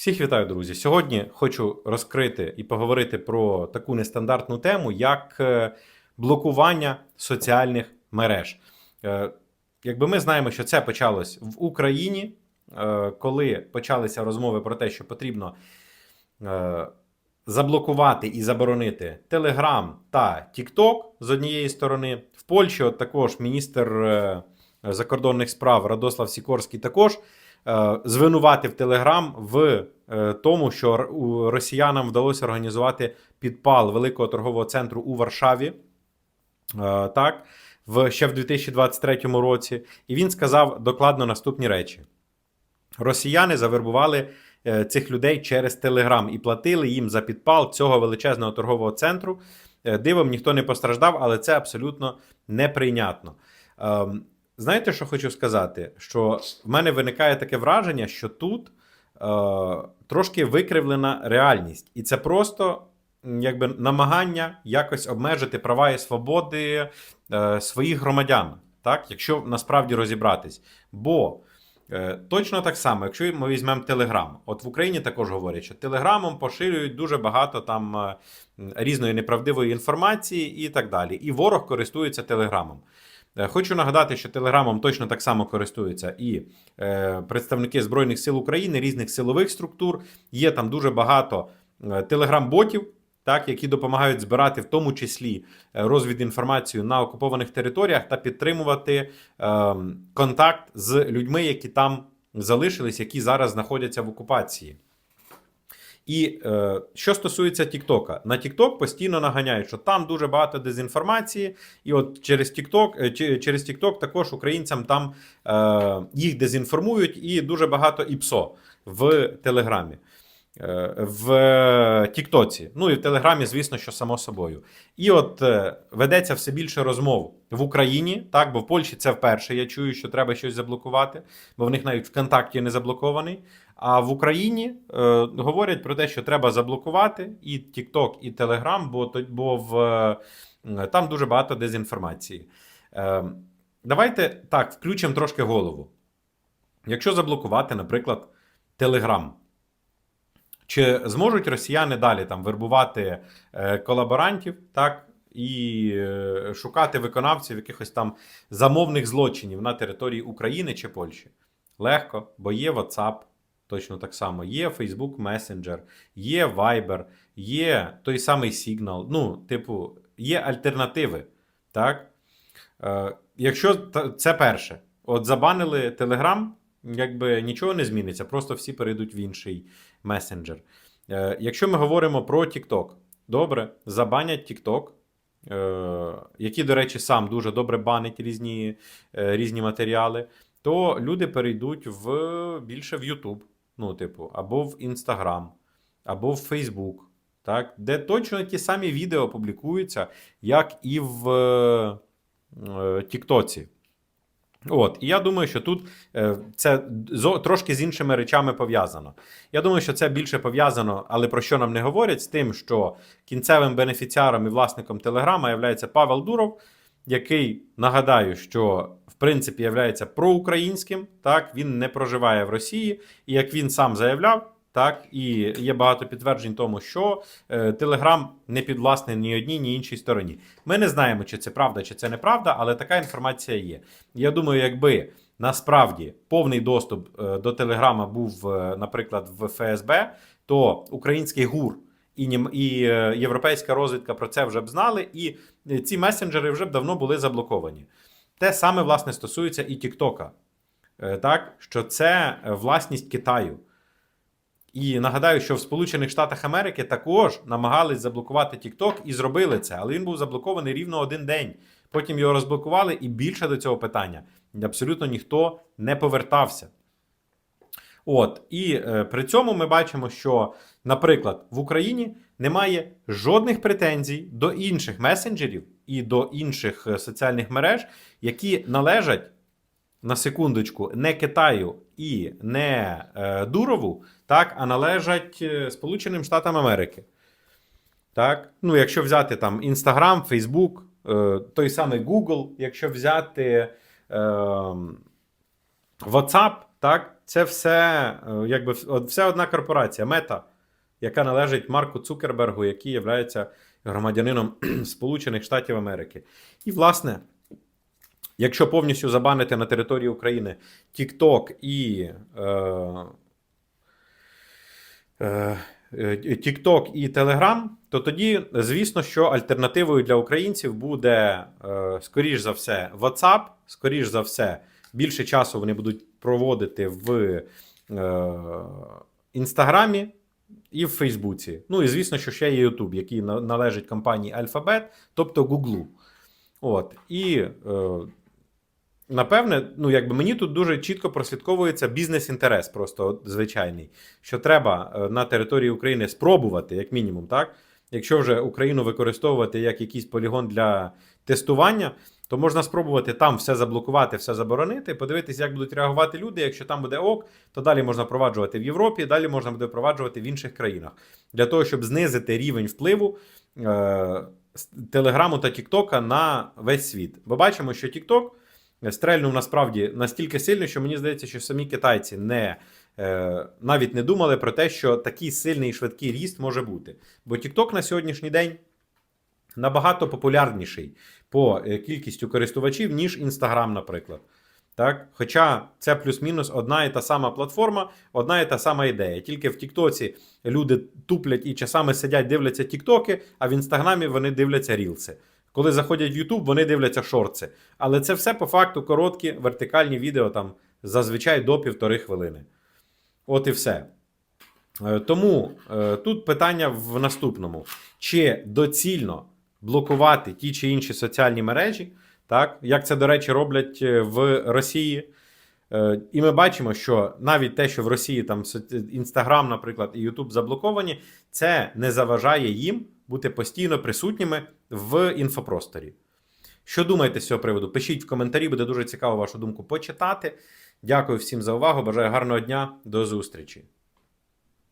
Всіх вітаю, друзі. Сьогодні хочу розкрити і поговорити про таку нестандартну тему, як е, блокування соціальних мереж. Е, Якби ми знаємо, що це почалось в Україні, е, коли почалися розмови про те, що потрібно заблокувати і заборонити Telegram та TikTok з однієї сторони. В Польщі от також міністр закордонних справ Радослав Сікорський також звинуватив Телеграм в е, тому, що росіянам вдалося організувати підпал великого торгового центру у Варшаві. е, Так, в ще в 2023 році, і він сказав докладно наступні речі: Росіяни завербували е, цих людей через Телеграм і платили їм за підпал цього величезного торгового центру. Е, Дивом ніхто не постраждав, але це абсолютно неприйнятно. Знаєте, що хочу сказати? Що в мене виникає таке враження, що тут е, трошки викривлена реальність, і це просто якби намагання якось обмежити права і свободи е, своїх громадян, так, якщо насправді розібратись. Бо точно так само, якщо ми візьмемо Телеграм, от в Україні також говорять, що Телеграмом поширюють дуже багато там е, різної неправдивої інформації і так далі. І ворог користується Телеграмом. Е, Хочу нагадати, що Телеграмом точно так само користуються і е, представники Збройних сил України, різних силових структур. Є там дуже багато е, телеграм-ботів, так, які допомагають збирати в тому числі е, розвідінформацію на окупованих територіях та підтримувати е, контакт з людьми, які там залишились, які зараз знаходяться в окупації. І е, що стосується Тіктока, на Тікток постійно наганяють, що там дуже багато дезінформації, і от через Тікток, е, через Тікток також українцям там е, їх дезінформують, і дуже багато ІПСО в Телеграмі. Е, В Тіктоці, ну і в Телеграмі, звісно, що само собою. І от е, ведеться все більше розмов в Україні, так, бо в Польщі це вперше. Я чую, що треба щось заблокувати, бо в них навіть ВКонтакті не заблокований. А в Україні е, говорять про те, що треба заблокувати і TikTok, і Telegram, бо, бо в, е, там дуже багато дезінформації. Е, давайте так, включимо трошки голову. Якщо заблокувати, наприклад, Telegram, чи зможуть росіяни далі там вербувати е, колаборантів, так? І е, шукати виконавців якихось там замовних злочинів на території України чи Польщі? Легко, бо є WhatsApp, точно так само, є Facebook Messenger, є Viber, є той самий Signal. Ну, типу, є альтернативи. Так? Е, якщо це перше, от забанили Telegram, якби нічого не зміниться, просто всі перейдуть в інший месенджер. Е, якщо ми говоримо про TikTok, добре, забанять TikTok, е, який, до речі, сам дуже добре банить різні, е, різні матеріали, то люди перейдуть в більше в YouTube, ну, типу, або в Instagram, або в Facebook, так, де точно ті самі відео публікуються, як і в е, е, Тіктоці. От, і я думаю, що тут е, це трошки з іншими речами пов'язано. Я думаю, що це більше пов'язано, але про що нам не говорять, з тим, що кінцевим бенефіціаром і власником Телеграма є Павел Дуров, який нагадаю, що в принципі є проукраїнським. Так, він не проживає в Росії, і як він сам заявляв. Так, і є багато підтверджень тому, що Телеграм не підвласний ні одній, ні іншій стороні. Ми не знаємо, чи це правда, чи це неправда, але така інформація є. Я думаю, якби насправді повний доступ е, до Телеграма був, е, наприклад, в ФСБ, то український ГУР і, і е, європейська розвідка про це вже б знали, і ці месенджери вже б давно були заблоковані. Те саме, власне, стосується і Тіктока. Так, що це власність Китаю. І нагадаю, що в Сполучених Штатах Америки також намагались заблокувати TikTok і зробили це, але він був заблокований рівно один день. Потім його розблокували, і більше до цього питання абсолютно ніхто не повертався. От, і е, при цьому ми бачимо, що, наприклад, в Україні немає жодних претензій до інших месенджерів і до інших е, соціальних мереж, які належать на секундочку не Китаю і не е, Дурову, так, а належать е, Сполученим Штатам Америки. Так? Ну, якщо взяти там Instagram, Facebook, е, той самий Google, якщо взяти е, WhatsApp, так, це все, е, якби вся одна корпорація, мета, яка належить Марку Цукербергу, який є громадянином Сполучених Штатів Америки. І, власне, якщо повністю забанити на території України TikTok і. Е, е, е, TikTok і Telegram, то тоді, звісно, що альтернативою для українців буде, е, скоріш за все, WhatsApp, скоріш за все, більше часу вони будуть проводити в е, Інстаграмі і в Фейсбуці. Ну і звісно, що ще є YouTube, який належить компанії Alphabet, тобто Google. От. І е, напевне, ну якби мені тут дуже чітко прослідковується бізнес-інтерес, просто звичайний, що треба е, на території України спробувати, як мінімум, так? Якщо вже Україну використовувати як якийсь полігон для тестування, то можна спробувати там все заблокувати, все заборонити, подивитися, як будуть реагувати люди. Якщо там буде ок, то далі можна впроваджувати в Європі, далі можна буде впроваджувати в інших країнах для того, щоб знизити рівень впливу е, Телеграму та Тіктока на весь світ. Бо бачимо, що Тікток стрельнув насправді настільки сильно, що мені здається, що самі китайці не. е, Навіть не думали про те, що такий сильний і швидкий ріст може бути. Бо TikTok на сьогоднішній день набагато популярніший по е, кількістю користувачів, ніж Instagram, наприклад. Так? Хоча це плюс-мінус одна і та сама платформа, одна і та сама ідея. Тільки в Тіктоці люди туплять і часами сидять, дивляться Тіктоки, а в Інстаграмі вони дивляться рілси. Коли заходять в Ютуб, вони дивляться шорти. Але це все по факту короткі вертикальні відео, там зазвичай до півтори хвилини. От і все. Е, Тому е, тут питання в наступному: чи доцільно блокувати ті чи інші соціальні мережі, так як це, до речі, роблять е, в Росії. І ми бачимо, що навіть те, що в Росії там Інстаграм, наприклад, і Ютуб заблоковані, це не заважає їм бути постійно присутніми в інфопросторі. Що думаєте з цього приводу? Пишіть в коментарі, буде дуже цікаво вашу думку почитати. Дякую всім за увагу. Бажаю гарного дня, до зустрічі.